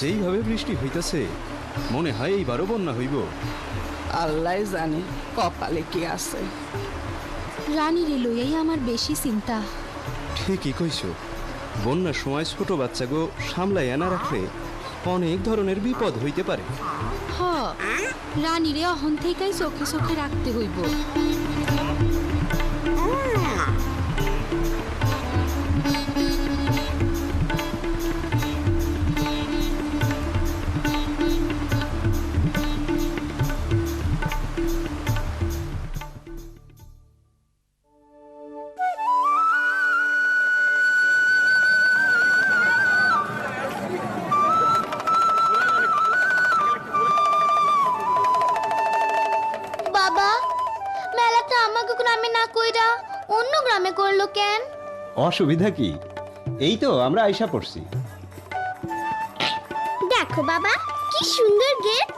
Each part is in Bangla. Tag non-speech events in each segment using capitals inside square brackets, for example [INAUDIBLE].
যেভাবে বৃষ্টি হইতাছে মনে হয় এইবারও বন্যা হইব। আল্লাহ জানে কপালে কি আছে। রানীরে লইয়াই আমার বেশি চিন্তা। ঠিকই কইছ। বন্যার সময় ছোট বাচ্চাগো সামলাইয়া না রাখলে অনেক ধরনের বিপদ হইতে পারে। হ রানীরে অহন থেকেই চোখে চোখে রাখতে হইব। গ্রামে না কইরা অন্য গ্রামে করল কেন? অসুবিধা কি? এই তো আমরা আয়সা পড়ছি। দেখো বাবা কি সুন্দর গেট।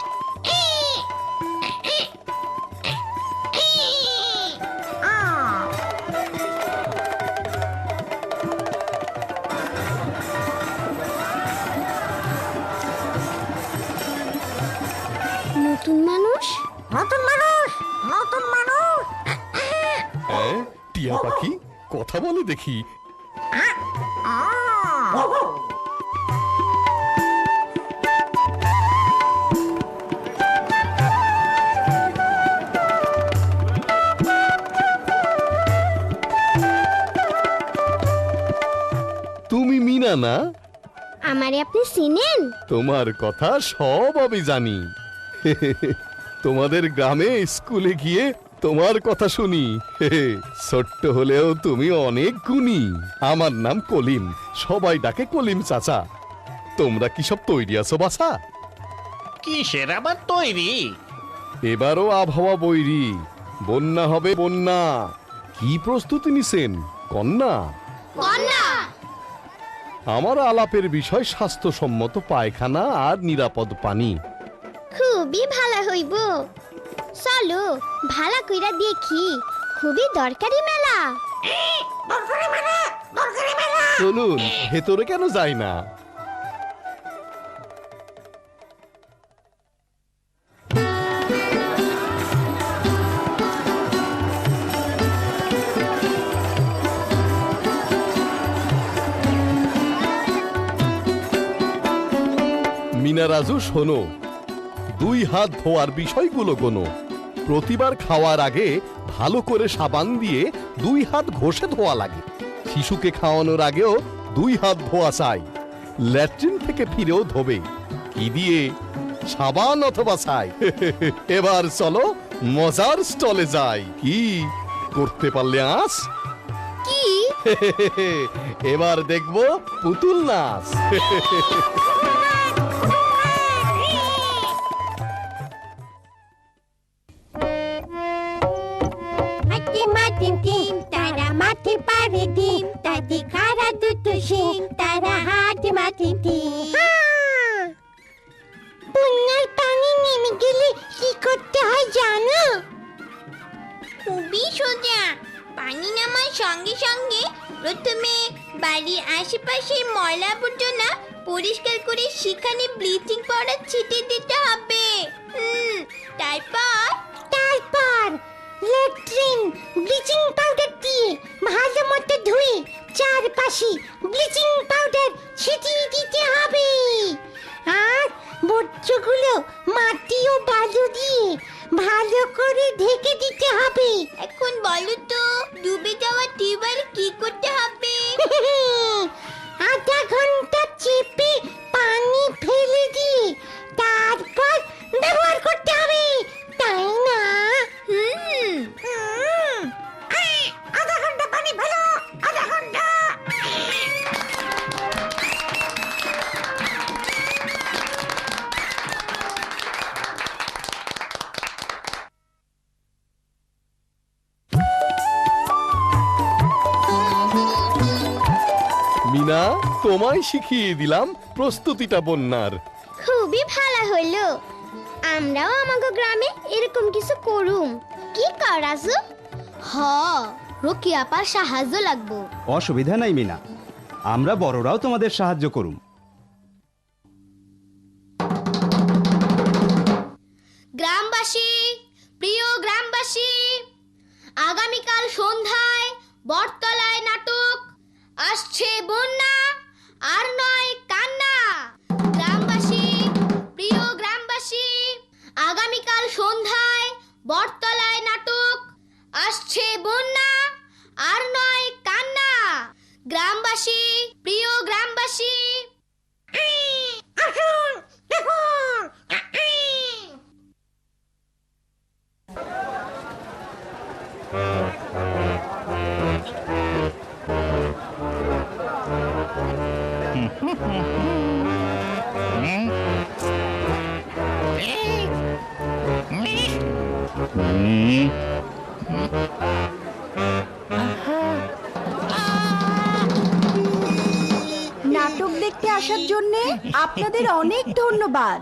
বলে দেখি। তুমি মিনা না? আমারে আপনি চিনেন? তোমার কথা সব আমি জানি। তোমাদের গ্রামে স্কুলে গিয়ে তোমার কথা শুনি। ছোট্ট হলেও তুমি অনেক গুণী। আমার নাম কলিম। সবাই ডাকে কলিম চাচা। তোমরা কি সব তৈরি আছো বাসা কিসের আবার তৈরি? এবারও আবহাওয়া বৈরি। বন্যা হবে বন্যা। কি প্রস্তুতি নিছেন কন্যা? কন্যা! আমার আলাপের বিষয় স্বাস্থ্যসম্মত পায়খানা আর নিরাপদ পানি। খুবই ভালো হইব। চলো ভালা কইরা দেখি। খুবই দরকারি মেলা। চলুন ভেতরে কেন যায় না? মিনারাজু শোনো দুই হাত ধোয়ার বিষয়গুলো কোনো প্রতিবার খাওয়ার আগে ভালো করে সাবান দিয়ে দুই হাত ঘষে ধোয়া লাগে। শিশুকে খাওয়ানোর আগেও দুই হাত ধোয়া চাই। ল্যাট্রিন থেকে ফিরেও ধোবে। কি দিয়ে? সাবান অথবা ছাই [LAUGHS] এবার চলো মজার স্টলে যাই। কি করতে পারলে আস কি? [LAUGHS] এবার দেখব পুতুল নাচ। [LAUGHS] দুটো শিং তারা হাতি মাটিম টিম বন্যার পানি নেমে গেলে কি করতে হয় জানো? খুবই সোজা। পানি নামার সঙ্গে সঙ্গে প্রথমে বাড়ির আশেপাশের ময়লা আবর্জনা পরিষ্কার করে সেখানে ব্লিচিং পাউডার ছিটিয়ে দিতে হবে। হুম তারপর? তারপর ল্যাট্রিন ব্লিচিং পাউডার ভালো মতো ধুয়ে চারপাশে ব্লিচিং পাউডার ছিটিয়ে দিতে হবে। আর বর্জ্যগুলো মাটি ও বালু দিয়ে ভালো করে ঢেকে দিতে হবে। এখন বলো তো ডুবে যাওয়া টিউবওয়েল কি করতে হবে? [LAUGHS] আধা ঘণ্টা চেপে তোমায় শিখিয়ে দিলাম প্রস্তুতিটা বন্যার। খুবই ভালো হলো। আমরাও আমাগো গ্রামে এরকম কিছু করুম। কি করাজু হ রকি আপার সাহায্য লাগবো। অসুবিধা নাই মিনা। আমরা বড়রাও তোমাদের সাহায্য করুম। গ্রামবাসী প্রিয় গ্রামবাসী আগামীকাল সন্ধ্যায় বটতলায় নাটক আসছে বন্যা। আর নয় কান্না। গ্রামবাসী, প্রিয় গ্রামবাসী, আগামীকাল সন্ধ্যায় বটতলায় নাটক, আসছে বন্যা, আর নয় কান্না। গ্রামবাসী, প্রিয় গ্রামবাসী। নাটক দেখতে আসার জন্য আপনাদের অনেক ধন্যবাদ।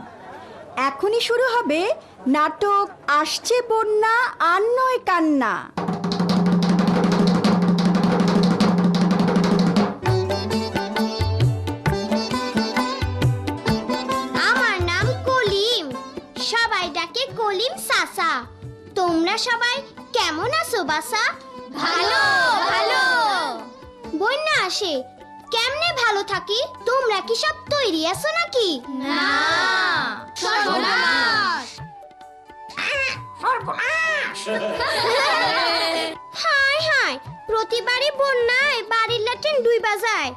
এখনই শুরু হবে নাটক আসছে বন্যা আর নয় কান্না। তোমরা সবাই কেমন আছো বাসা ভালো ভালো। বন্যা আসে। কেমনে ভালো থাকি? তোমরা কি সব তৈরি আছো নাকি? না সর্বনাশ। [LAUGHS] হায় হায় প্রতিবারই বন্যায় বাড়ির ল্যাট্রিন দুই বাজায়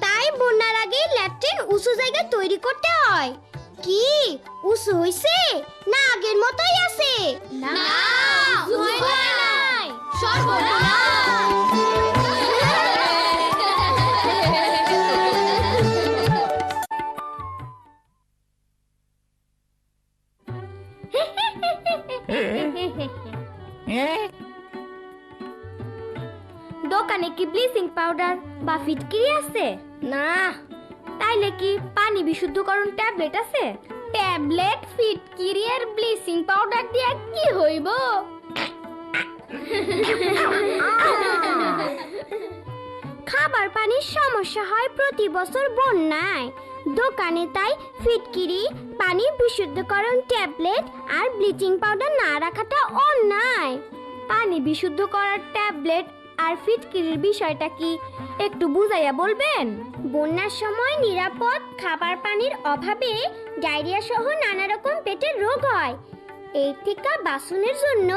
তাই বন্যার আগে ল্যাট্রিন উঁচু জায়গায় তৈরি করতে হয়। কি? উঁচু হইছে? না আগের মতোই আছে। না দোকানে কি ব্লিচিং পাউডার বা ফিটকিরি আছে? না। তাইলে কি পানি বিশুদ্ধকরণ ট্যাবলেট আছে? ট্যাবলেট ফিটকিরি আর ব্লিচিং পাউডার দিয়ে কি হইব? খাবার পানির সমস্যা হয় প্রতি বছর বন্যায়। দোকানে তাই ফিটকিরি পানি বিশুদ্ধকরণ ট্যাবলেট আর ব্লিচিং পাউডার না রাখাটা অন্যায়। পানি বিশুদ্ধ করার ট্যাবলেট আর ফিটকিরির বিষয়টা কি একটু বুঝাইয়া বলবেন? বন্যার সময় নিরাপদ খাবার পানির অভাবে ডায়রিয়া সহ নানা রকম পেটের রোগ হয়। এই থেকে বাসনের জন্য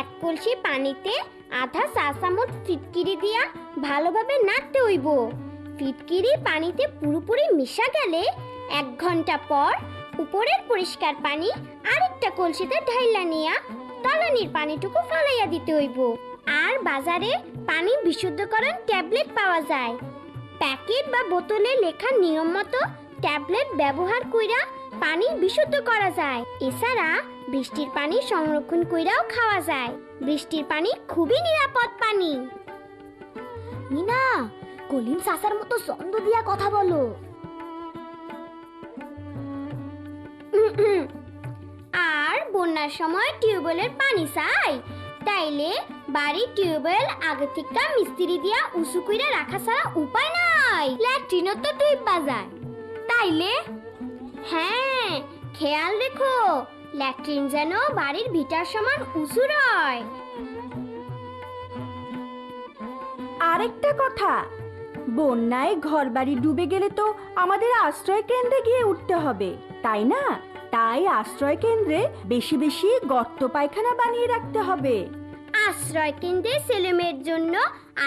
এক কলসি পানিতে আধা চা চামচ ফিটকিরি দিয়া ভালোভাবে নাড়তে হইব। ফিটকিরি পানিতে পুরোপুরি মিশা গেলে এক ঘণ্টা পর উপরের পরিষ্কার পানি আরেকটা কলসিতে ঢাইলা নিয়া তলানির পানিটুকু ফালাইয়া দিতে হইব। আর বাজারে পানি বিশুদ্ধকরণ ট্যাবলেট পাওয়া যায়। প্যাকেট বা বোতলে লেখা নিয়ম মতো ট্যাবলেট ব্যবহার কইরা পানি বিশুদ্ধ করা যায়। এছাড়া বৃষ্টির পানি সংরক্ষণ কইরাও খাওয়া যায়। বৃষ্টির পানি খুবই নিরাপদ পানি। মিনা কলিম সাসার মতো ছন্দ দিয়া কথা বলো। আর বন্যার সময় টিউবওয়েলের পানি চাই, তাইলে বাড়ির টিউবওয়েল আগে থেকে মিস্ত্রি দিয়া উঁচু কইরা রাখা ছাড়া উপায় নাই। ল্যাট্রিনও তো ডুইবা যায় তাইলে? হ্যাঁ খেয়াল রেখো, ল্যাট্রিন যেন বাড়ির ভিটার সমান উঁচু রয়। আরেকটা কথা, বন্যায় ঘরবাড়ি ডুবে গেলে তো আমাদের আশ্রয় কেন্দ্রে গিয়ে উঠতে হবে, তাই না? তাই আশ্রয় কেন্দ্রে বেশি বেশি গর্ত পায়খানা বানিয়ে রাখতে হবে। আশ্রয় কেন্দ্রে ছেলেমেয়ের জন্য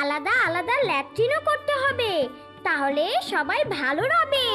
আলাদা আলাদা ল্যাট্রিনও করতে হবে। তাহলে সবাই ভালো রবে।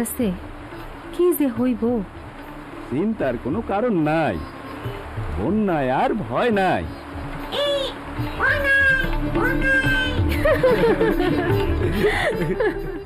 আসতেছে কি যে হইব? চিন্তার কোনো কারণ নাই। বন্যায় আর ভয় নাই। [LAUGHS]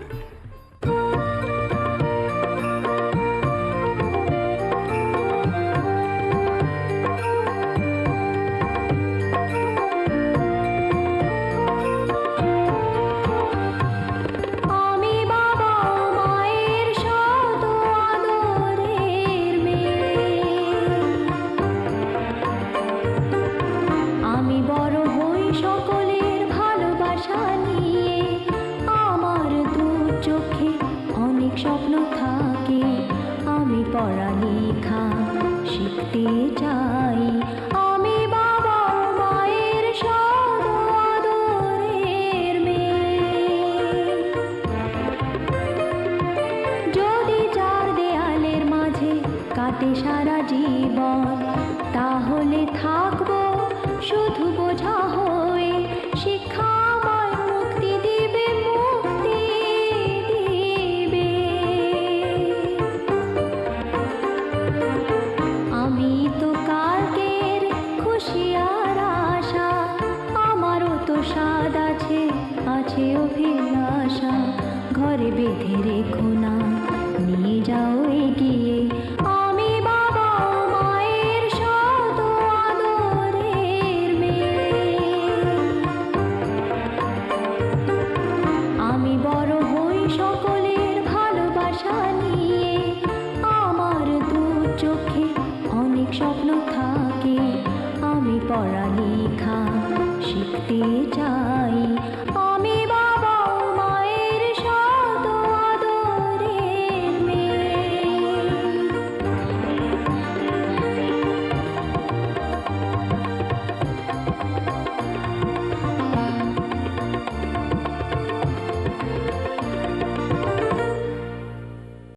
সারা জীবন। তাহলে থাকব শুধু বোঝা হয়ে শিক্ষা মুক্তি দিবে মুক্তি দিবে। আমি তো কালকের খুশি আর আশা, আমারও তো স্বাদ আছে আছে অভিলাষা। ঘরে বেঁধে রেখো না, নিয়ে যাও থাকে আমি পড়ালেখা শিখতে চাই।